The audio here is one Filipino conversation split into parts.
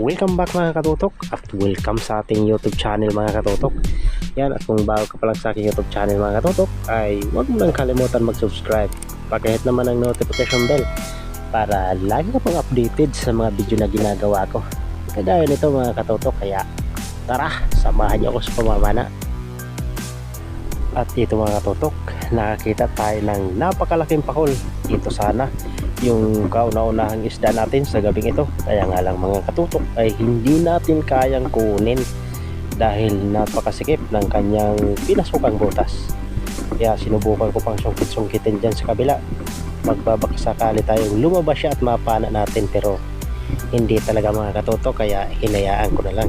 Welcome back mga katutok at welcome sa ating YouTube channel mga katutok. Yan at kung bago ka pa lang sa aking YouTube channel mga katutok ay huwag mo lang kalimutan mag-subscribe. Pakihit naman ang notification bell para lagi ka pang updated sa mga video na ginagawa ko. Kagaya nito mga katutok kaya tara samahan niyo ako sa pamamana. At dito mga katutok nakakita tayo ng napakalaking pakol dito sana yung kauna-unahang isda natin sa gabing ito. Kaya nga lang mga katutok ay hindi natin kayang kunin dahil napakasikip ng kanyang pinasukang butas. Kaya sinubukan ko pang sungkit-sungkitin dyan sa kabila. Magbabakasakali tayong lumabas siya at mapana natin pero hindi talaga mga katutok kaya hinayaan ko na lang.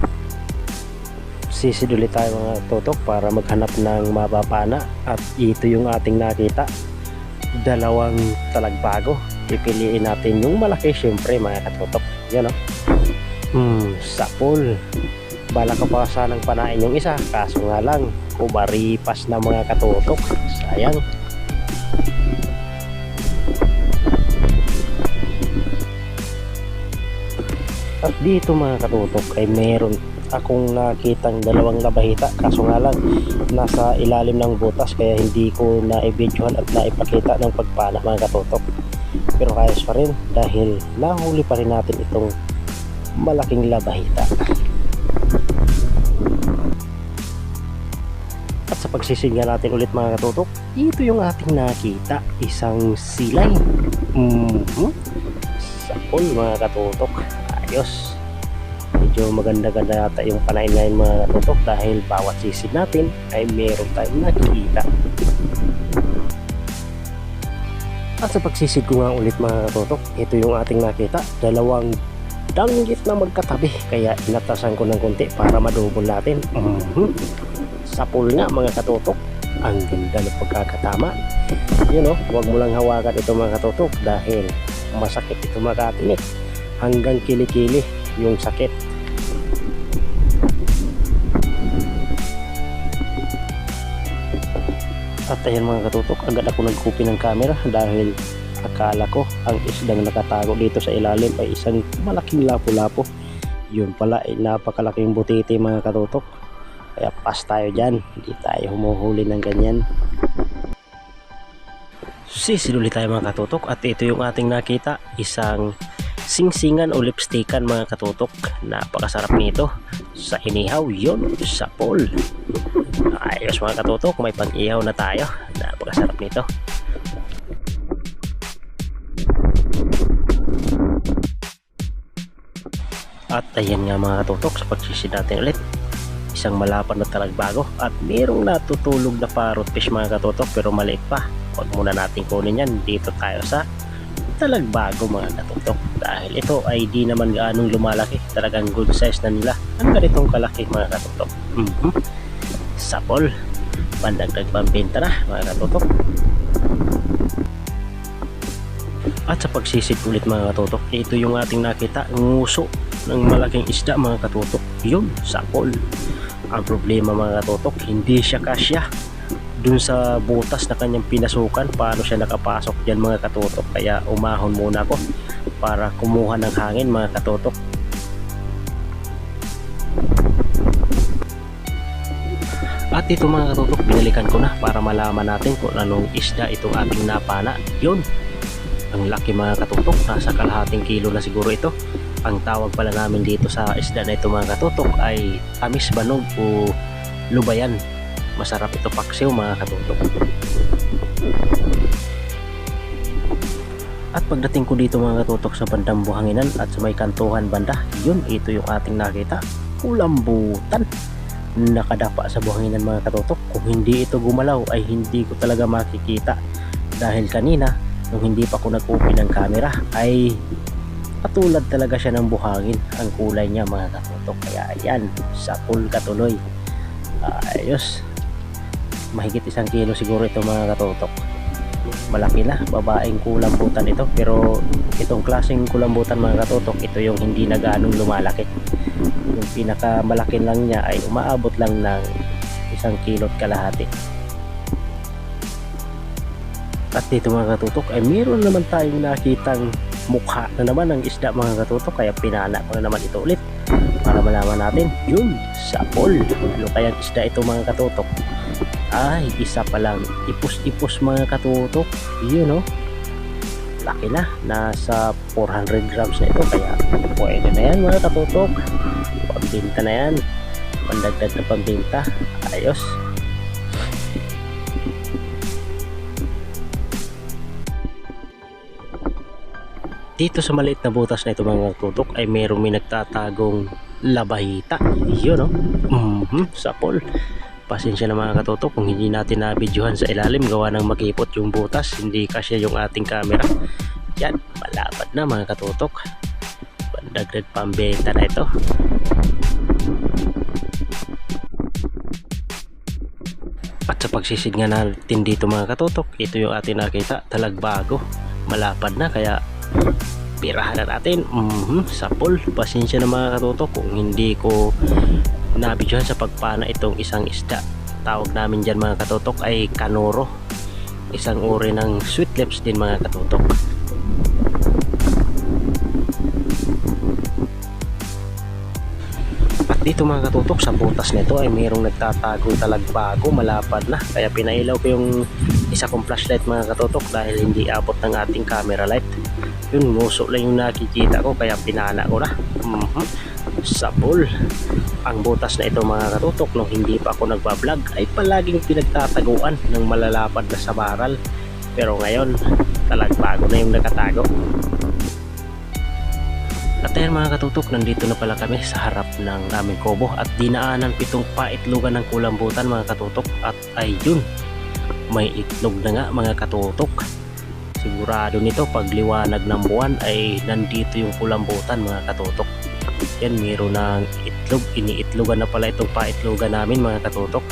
Sisiduli tayo mga katutok para maghanap ng mapapana. At ito yung ating nakita. Dalawang talagbago pipiliin natin yung malaki syempre mga katutok yan o hmm sapol bala ko pa sanang panain yung isa. Kaso nga lang kumaripas na mga katutok sayang. At dito mga katutok ay meron akong nakitang dalawang labahita kaso nga lang nasa ilalim ng butas kaya hindi ko na-videohan at naipakita ng pagpana mga katutok pero kayos pa rin dahil nahuli pa rin natin itong malaking labahita. At sa pagsisinga natin ulit mga katutok ito yung ating nakita isang silay. Mm -hmm. sapol mga katutok. Ayos. Medyo maganda-ganda yata yung panain ngayon mga katutok dahil bawat sisid natin ay meron tayong nakikita at sa pagsisid ko nga ulit mga katutok ito yung ating nakita. Dalawang danggit na magkatabi kaya inatasan ko ng konti para madubol natin. Mm -hmm. sapul nga mga katutok ang ganda ng pagkakatama. Yun o, huwag mo lang hawakan ito mga katutok dahil masakit ito makatinik hanggang kilikili yung sakit at ayan mga katutok agad ako nagkupi ng camera dahil akala ko ang isdang nakatago dito sa ilalim ay isang malaking lapo-lapo yun pala ay napakalaking butiti mga katutok. Kaya pas tayo dyan hindi tayo humuhuli ng ganyan. Sisiluli tayo mga katutok at ito yung ating nakita isang singsingan o lipstickan mga katutok. Napakasarap nito. Sa inihaw yun sa pool ayos mga katutok may pang ihaw na tayo. Napakasarap nito. At ayan nga mga katutok sa pagsisid natin ulit isang malapad na talagbago at mayroong natutulog na parrot fish mga katutok pero maliit pa. Huwag muna natin kunin yan. Dito tayo sa talagbago mga katutok dahil ito ay di naman gaanong lumalaki. Talagang good size na nila. Ang ganitong kalaki mga katutok mm -hmm. Sapol pandagdag pambenta na mga katutok at sa pagsisid ulit mga katutok ito yung ating nakita nguso ng malaking isda mga katutok yun sapol ang problema mga katutok hindi siya kasya dun sa butas na kanyang pinasukan paano siya nakapasok dyan mga katutok kaya umahon muna ako para kumuha ng hangin mga katutok at ito mga katutok binalikan ko na para malaman natin kung anong isda itong ating napana. Yun ang laki mga katutok. Nasa kalahating kilo na siguro ito. Ang tawag pala namin dito sa isda na ito mga katutok ay amis banog o lubayan. Masarap ito paksiw mga katutok. At pagdating ko dito mga katutok sa bandang buhanginan at sa may kantuhan banda yun ito yung ating nakita. Kulambutan nakadapa sa buhanginan mga katutok. Kung hindi ito gumalaw ay hindi ko talaga makikita. Dahil kanina nung hindi pa ako nag-open ng camera ay patulad talaga siya ng buhangin. Ang kulay niya mga katutok. Kaya ayan sa pool katuloy ayos. Mahigit isang kilo siguro ito mga katutok. Malaki na. Babaeng kulambutan ito. Pero itong klaseng kulambutan mga katutok ito yung hindi na ganong lumalaki yung pinakamalaki lang niya ay umaabot lang ng isang kilot kalahati. At dito mga katutok ay meron naman tayong nakitang mukha na naman ng isda mga katutok kaya pinana ko na naman ito ulit para malaman natin yun sa pool ano kayang isda ito mga katutok? Ay isa pa lang ipos-ipos mga katutok. Yun no laki na. Nasa 400 grams na ito kaya pwede na yan mga katutok. Pambinta na yan. Pandagdag na pambinta. Ayos. Dito sa maliit na butas na ito mga tutok ay mayroong may nagtatagong labahita. Yun no mhm sa pool pasensya na mga katutok kung hindi natin nabidyohan sa ilalim. Gawa ng makipot yung butas hindi kasya yung ating camera. Yan malapad na mga katutok dagdag pambenta na ito. At sa pagsisid nga natin dito mga katutok ito yung ating nakita talagbago malapad na kaya pirahan na natin. Mhm sa pool. Pasensya na mga katutok kung hindi ko nabidyohan sa pagpana itong isang isda. Tawag namin dyan mga katutok ay kanoro. Isang uri ng sweet lips din mga katutok. At dito mga katutok sa butas nito ay mayroong nagtatagong talagbago malapad na. Kaya pinailaw ko yung isa kong flashlight mga katutok dahil hindi abot ng ating camera light yun nguso lang yung nakikita ko kaya pinana ko na. Mhm. sa pool. Ang butas na ito mga katutok nung hindi pa ako nagbablog ay palaging pinagtataguan ng malalapad na sa baral pero ngayon talagbago na yung nakatago. At ayan mga katutok, nandito na pala kami sa harap ng aming kobo at dinaanan pitong paitlogan ng kulambutan mga katutok. At ayun, may itlog na nga mga katutok. Sigurado nito pag liwanag ng buwan ay nandito yung kulambutan mga katutok. Yan, mayroon ng itlog, iniitlogan na pala itong paitlogan namin mga katutok.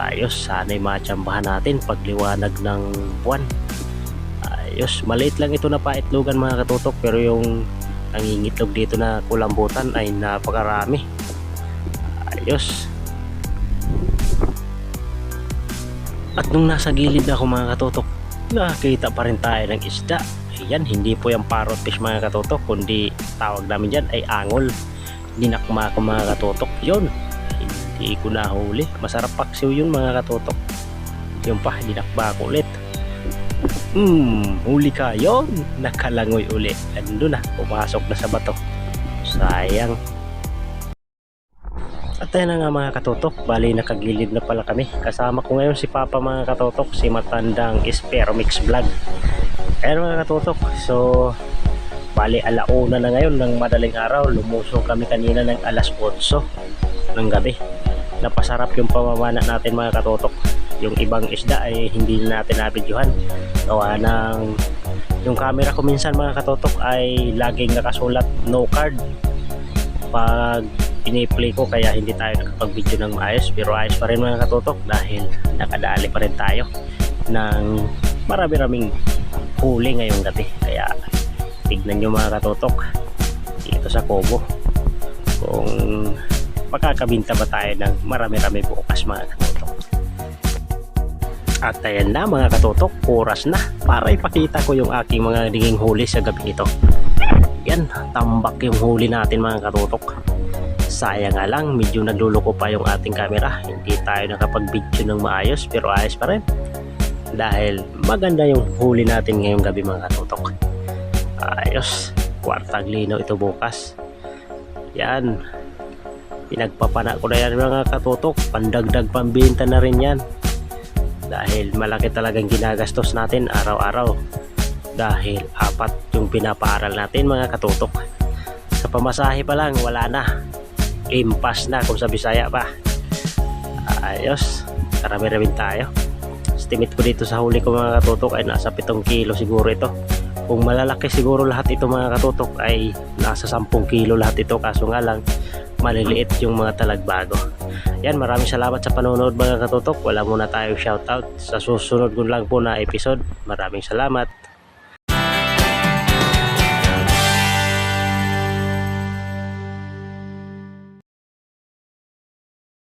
Ayos, sana'y matsambahan natin pag liwanag ng buwan. Ayos, maliit lang ito na paitlogan mga katutok pero yung nangingitlog dito na kulambutan ay napakarami ayos at nung nasa gilid ako mga katotok nakakita pa rin tayo ng isda. Ayan hindi po yung parrot fish mga katotok kundi tawag namin dyan ay angol. Dinakma ko mga katotok. Yun hindi ko nahuli. Masarap paksiw yun mga katotok. Yun pa dinakba ko ulit. Hmm, huli ka. Yon Nakalangoy uli. Ando na, pumasok na sa bato. Sayang. At na nga mga katotok, bali nakagilid na pala kami. Kasama ko ngayon si Papa mga katotok, si matandang Espero Mix Vlog. Ayun mga katotok, so bali alauna na ngayon ng madaling araw. Lumusong kami kanina ng alas 8 ng gabi. Napasarap yung pamamana natin mga katotok yung ibang isda ay hindi na natin nabidyohan gawa ng yung camera ko minsan mga katotok ay laging nakasulat no card pag piniplay ko kaya hindi tayo nakapag-video ng maayos pero ayos pa rin mga katotok dahil nakadali pa rin tayo ng marami-raming huli ngayong gabi kaya tignan nyo mga katotok dito sa Kobo kung makakabinta ba tayo ng marami-rami bukas mga katotok at ayan na mga katotok, oras na para ipakita ko yung aking mga naging huli sa gabi ito. Yan, tambak yung huli natin mga katotok. Sayang nga lang, medyo nagluloko pa yung ating camera. Hindi tayo nakapag-video ng maayos pero ayos pa rin. Dahil maganda yung huli natin ngayong gabi mga katotok. Ayos, kwartang lino ito bukas. Yan, pinagpapana ko na yan mga katotok. Pandagdag pambinta na rin yan dahil malaki talagang ginagastos natin araw-araw dahil apat yung pinapaaral natin mga katutok sa pamasahe pa lang wala na impas na kung sa Bisaya pa ayos karami rin tayo estimate ko dito sa huli ko mga katutok ay nasa 7 kilo siguro ito kung malalaki siguro lahat ito mga katutok ay nasa 10 kilo lahat ito kaso nga lang maliliit yung mga talagbago yan, maraming salamat sa panonood mga katutok. Wala muna tayong shoutout. Sa susunod ko lang po na episode. Maraming salamat.